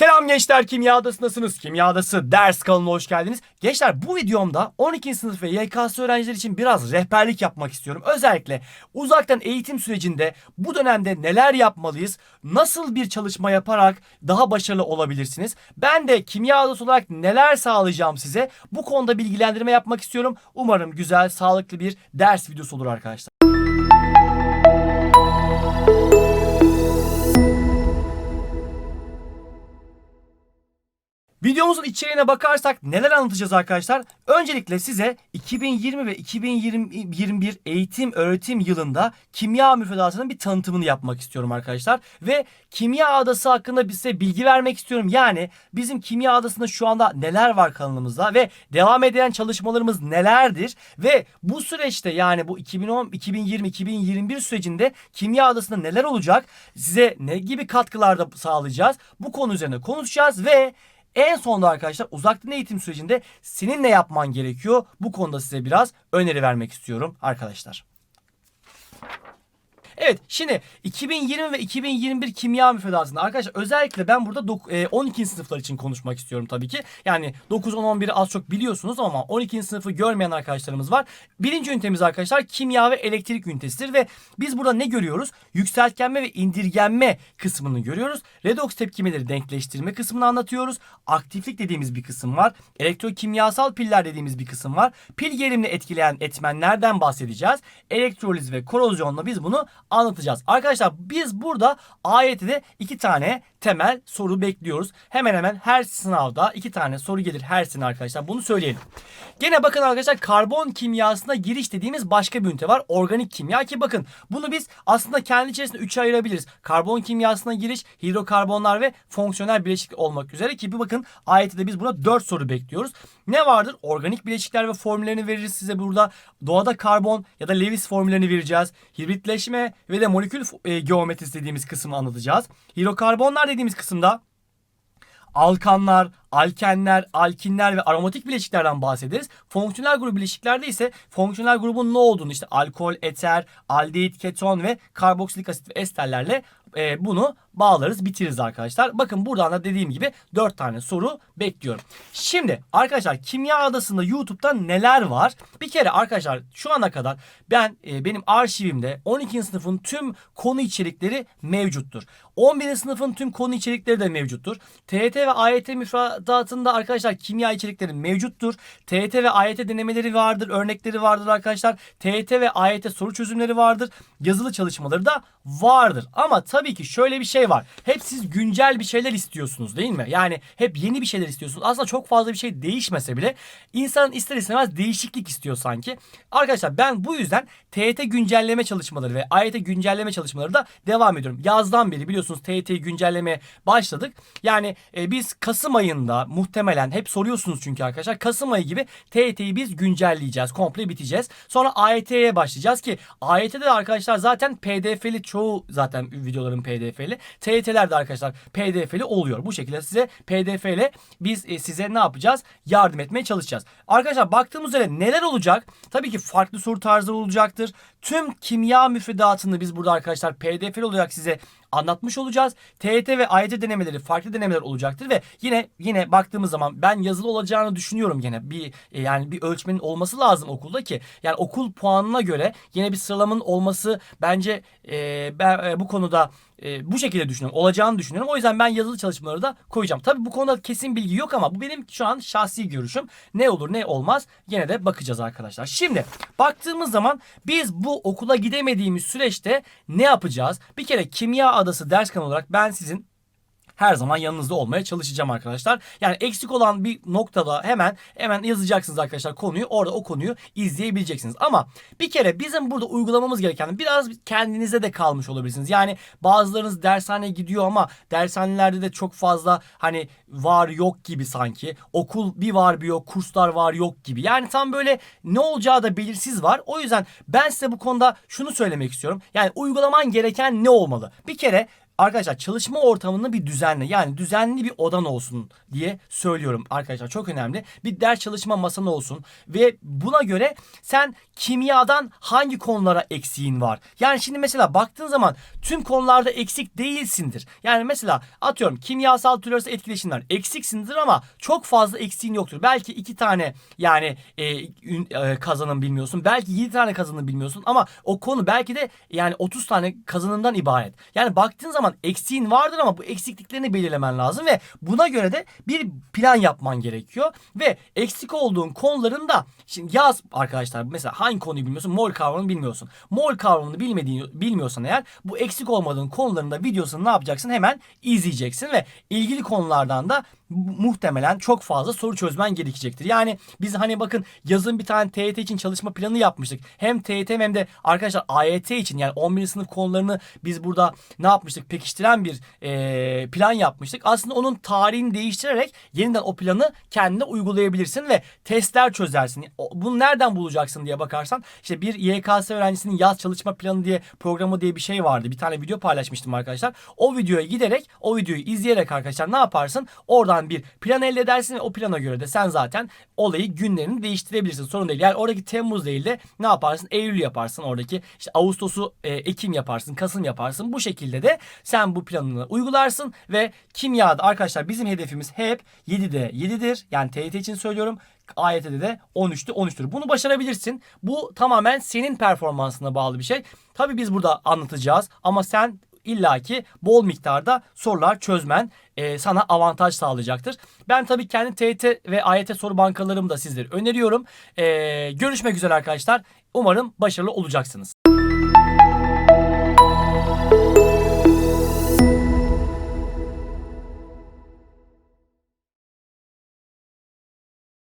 Selam gençler Kimya Adası'ndasınız. Kimya Adası ders kanalına hoş geldiniz. Gençler bu videomda 12. sınıf ve YKS öğrencileri için biraz rehberlik yapmak istiyorum. Özellikle uzaktan eğitim sürecinde bu dönemde neler yapmalıyız? Nasıl bir çalışma yaparak daha başarılı olabilirsiniz? Ben de Kimya Adası olarak neler sağlayacağım size? Bu konuda bilgilendirme yapmak istiyorum. Umarım güzel, sağlıklı bir ders videosu olur arkadaşlar. Videomuzun içeriğine bakarsak neler anlatacağız arkadaşlar? Öncelikle size 2020 ve 2021 eğitim öğretim yılında kimya müfredatının bir tanıtımını yapmak istiyorum arkadaşlar. Ve kimya adası hakkında size bilgi vermek istiyorum. Yani bizim kimya adasında şu anda neler var kanalımızda ve devam eden çalışmalarımız nelerdir? Ve bu süreçte yani bu 2010, 2020, 2021 sürecinde kimya adasında neler olacak? Size ne gibi katkılarda sağlayacağız? Bu konu üzerine konuşacağız ve en sonunda arkadaşlar uzaktan eğitim sürecinde senin ne yapman gerekiyor? Bu konuda size biraz öneri vermek istiyorum arkadaşlar. Evet şimdi 2020 ve 2021 kimya müfredatında arkadaşlar özellikle ben burada dok- e, 12. sınıflar için konuşmak istiyorum tabii ki. Yani 9, 10, 11'i az çok biliyorsunuz ama 12. sınıfı görmeyen arkadaşlarımız var. Birinci ünitemiz arkadaşlar kimya ve elektrik ünitesidir ve biz burada ne görüyoruz? Yükseltgenme ve indirgenme kısmını görüyoruz. Redoks tepkimeleri denkleştirme kısmını anlatıyoruz. Aktiflik dediğimiz bir kısım var. Elektrokimyasal piller dediğimiz bir kısım var. Pil gerilimini etkileyen etmenlerden bahsedeceğiz. Elektroliz ve korozyonla biz bunu anlatacağız. Arkadaşlar biz burada AYT'de iki tane temel soru bekliyoruz. Hemen hemen her sınavda iki tane soru gelir her sene arkadaşlar. Bunu söyleyelim. Gene bakın arkadaşlar karbon kimyasına giriş dediğimiz başka bir ünite var. Organik kimya ki bakın bunu biz aslında kendi içerisinde üçe ayırabiliriz. Karbon kimyasına giriş, hidrokarbonlar ve fonksiyonel bileşik olmak üzere ki bir bakın AYT'de biz buna 4 soru bekliyoruz. Ne vardır? Organik bileşikler ve formüllerini veririz size burada. Doğada karbon ya da Lewis formüllerini vereceğiz. Hibritleşme ve de molekül e, geometrisi dediğimiz kısmı anlatacağız. Hidrokarbonlar dediğimiz kısımda alkanlar, alkenler, alkinler ve aromatik bileşiklerden bahsederiz. Fonksiyonel grup bileşiklerde ise fonksiyonel grubun ne olduğunu işte alkol, eter, aldehit, keton ve karboksilik asit ve esterlerle e, bunu bağlarız, bitiririz arkadaşlar. Bakın buradan da dediğim gibi 4 tane soru bekliyorum. Şimdi arkadaşlar Kimya Adası'nda YouTube'da neler var? Bir kere arkadaşlar şu ana kadar ben e, benim arşivimde 12. sınıfın tüm konu içerikleri mevcuttur. 11. sınıfın tüm konu içerikleri de mevcuttur. TYT ve AYT müfredatında arkadaşlar kimya içerikleri mevcuttur. TYT ve AYT denemeleri vardır, örnekleri vardır arkadaşlar. TYT ve AYT soru çözümleri vardır. Yazılı çalışmaları da vardır. Ama tabii ki şöyle bir şey var. Hep siz güncel bir şeyler istiyorsunuz değil mi? Yani hep yeni bir şeyler istiyorsunuz. Aslında çok fazla bir şey değişmese bile insan ister istemez değişiklik istiyor sanki. Arkadaşlar ben bu yüzden TYT güncelleme çalışmaları ve AYT güncelleme çalışmaları da devam ediyorum. Yazdan beri biliyorsunuz TYT'yi güncellemeye başladık. Yani e, biz Kasım ayında muhtemelen hep soruyorsunuz çünkü arkadaşlar Kasım ayı gibi TYT'yi biz güncelleyeceğiz. Komple biteceğiz. Sonra AYT'ye başlayacağız ki AYT'de de arkadaşlar zaten PDF'li çoğu zaten videoların PDF'li. TYT'lerde arkadaşlar PDF'li oluyor. Bu şekilde size PDF ile biz e, size ne yapacağız? Yardım etmeye çalışacağız. Arkadaşlar baktığımız üzere neler olacak? Tabii ki farklı soru tarzları olacaktır. Tüm kimya müfredatını biz burada arkadaşlar PDF'li olarak size anlatmış olacağız. TYT ve AYT denemeleri farklı denemeler olacaktır ve yine yine baktığımız zaman ben yazılı olacağını düşünüyorum yine bir e, yani bir ölçmenin olması lazım okulda ki yani okul puanına göre yine bir sıralamanın olması bence e, ben e, bu konuda e, bu şekilde düşünüyorum. Olacağını düşünüyorum. O yüzden ben yazılı çalışmaları da koyacağım. Tabii bu konuda kesin bilgi yok ama bu benim şu an şahsi görüşüm. Ne olur ne olmaz yine de bakacağız arkadaşlar. Şimdi baktığımız zaman biz bu okula gidemediğimiz süreçte ne yapacağız? Bir kere kimya adası ders kanalı olarak ben sizin her zaman yanınızda olmaya çalışacağım arkadaşlar. Yani eksik olan bir noktada hemen hemen yazacaksınız arkadaşlar konuyu. Orada o konuyu izleyebileceksiniz. Ama bir kere bizim burada uygulamamız gereken biraz kendinize de kalmış olabilirsiniz. Yani bazılarınız dershaneye gidiyor ama dershanelerde de çok fazla hani var yok gibi sanki. Okul bir var bir yok, kurslar var yok gibi. Yani tam böyle ne olacağı da belirsiz var. O yüzden ben size bu konuda şunu söylemek istiyorum. Yani uygulaman gereken ne olmalı? Bir kere arkadaşlar çalışma ortamını bir düzenle. Yani düzenli bir odan olsun diye söylüyorum arkadaşlar. Çok önemli. Bir ders çalışma masan olsun ve buna göre sen kimyadan hangi konulara eksiğin var? Yani şimdi mesela baktığın zaman tüm konularda eksik değilsindir. Yani mesela atıyorum kimyasal arası etkileşimler eksiksindir ama çok fazla eksiğin yoktur. Belki iki tane yani e, e, kazanım bilmiyorsun. Belki yedi tane kazanım bilmiyorsun ama o konu belki de yani 30 tane kazanımdan ibaret. Yani baktığın zaman eksiğin vardır ama bu eksikliklerini belirlemen lazım ve buna göre de bir plan yapman gerekiyor. Ve eksik olduğun konuların da şimdi yaz arkadaşlar mesela hangi konuyu bilmiyorsun? Mol kavramını bilmiyorsun. Mol kavramını bilmediğini bilmiyorsan eğer bu eksik olmadığın konuların da videosunu ne yapacaksın? Hemen izleyeceksin ve ilgili konulardan da muhtemelen çok fazla soru çözmen gerekecektir. Yani biz hani bakın yazın bir tane TYT için çalışma planı yapmıştık. Hem TYT hem de arkadaşlar AYT için yani 11. sınıf konularını biz burada ne yapmıştık? Pekiştiren bir eee, plan yapmıştık. Aslında onun tarihini değiştirerek yeniden o planı kendine uygulayabilirsin ve testler çözersin. Bunu nereden bulacaksın diye bakarsan işte bir YKS öğrencisinin yaz çalışma planı diye programı diye bir şey vardı. Bir tane video paylaşmıştım arkadaşlar. O videoya giderek o videoyu izleyerek arkadaşlar ne yaparsın? Oradan bir plan elde edersin ve o plana göre de sen zaten olayı günlerini değiştirebilirsin. Sorun değil. Yani oradaki Temmuz değil de ne yaparsın? Eylül yaparsın. Oradaki işte Ağustos'u e, Ekim yaparsın. Kasım yaparsın. Bu şekilde de sen bu planını uygularsın ve kimyada arkadaşlar bizim hedefimiz hep 7'de 7'dir. Yani TYT için söylüyorum. AYT'de de 13'te 13'tür. Bunu başarabilirsin. Bu tamamen senin performansına bağlı bir şey. Tabii biz burada anlatacağız ama sen illaki bol miktarda sorular çözmen e, sana avantaj sağlayacaktır. Ben tabii kendi TYT ve AYT soru bankalarımı da sizlere öneriyorum. E, görüşmek üzere arkadaşlar. Umarım başarılı olacaksınız.